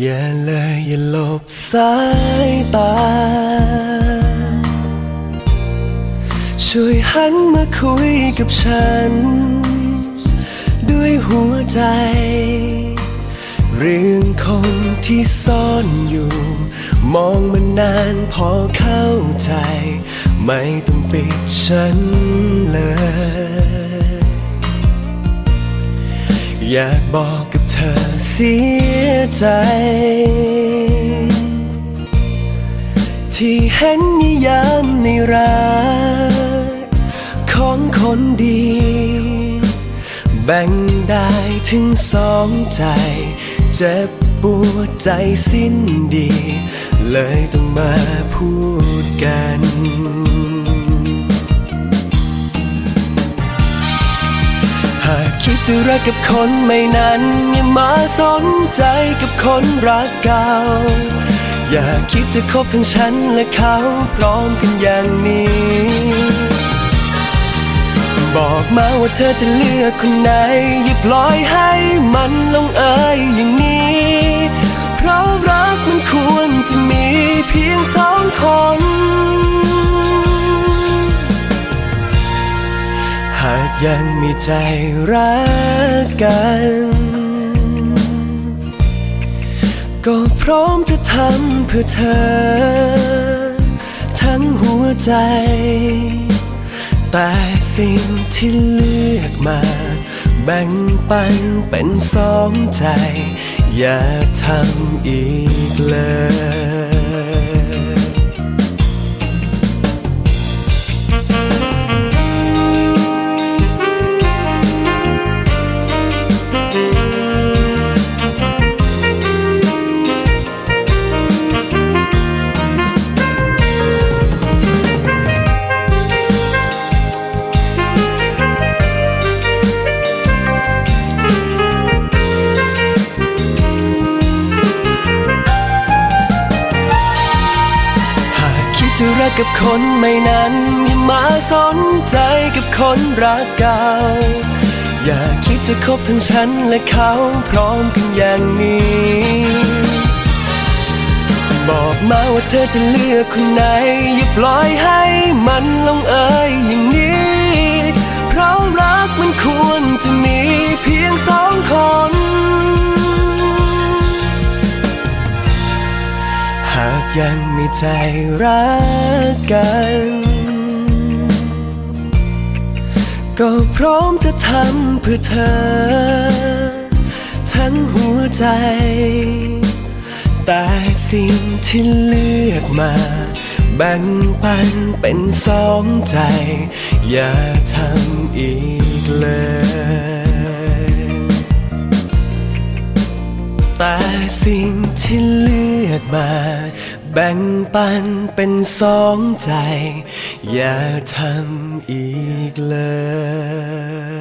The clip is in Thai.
อย่าเลยอย่าหลบสายตา ช่วยหันมาคุยกับฉัน ด้วยหัวใจ เรื่องคนที่ซ่อนอยู่ มองมานานพอเข้าใจ ไม่ต้องปิดฉันเลย อยากบอกกับ อเสียใจ ที่เห็นนิยามในรักของคนดี แบ่งได้ถึงสองใจ เจ็บปวดใจสิ้นดี เลยต้องมาพูดกัน คิดจะรักกับคนไม่นั้นอย่ามาสนใจกับคนรักเก่า อย่าคิดจะคบทั้งฉันและเขาพร้อมกันอย่างนี้ บอกมาว่าเธอจะเลือกคนไหน อย่าปล่อยให้มันลงเอยอย่างนี้ เพราะรักมันควรจะมีเพียงสองคนากยังมีใจรักกัน ก็พร้อมจะทำเพื่อเธอ ทั้งหัวใจ แต่สิ่งที่เลือกมา แบ่งปันเป็นสองใจ อย่าทำอีกเลย กับคนไม่นั้นอย่ามาสนใจกับคนรักเก่า อย่าคิดจะคบทั้งฉันและเขาพร้อมกันอย่างนี้ บอกมาว่าเธอจะเลือกคนไหน อย่าปล่อยให้มันลงเอยอย่างนี้ ยังมีใจรักกัน ก็พร้อมจะทำเพื่อเธอ ทั้งหัวใจ แต่สิ่งที่เลือกมา แบ่งปันเป็นสองใจ อย่าทำอีกเลยแต่สิ่งที่เลือกมา แบ่งปันเป็นสองใจ อย่าทำอีกเลย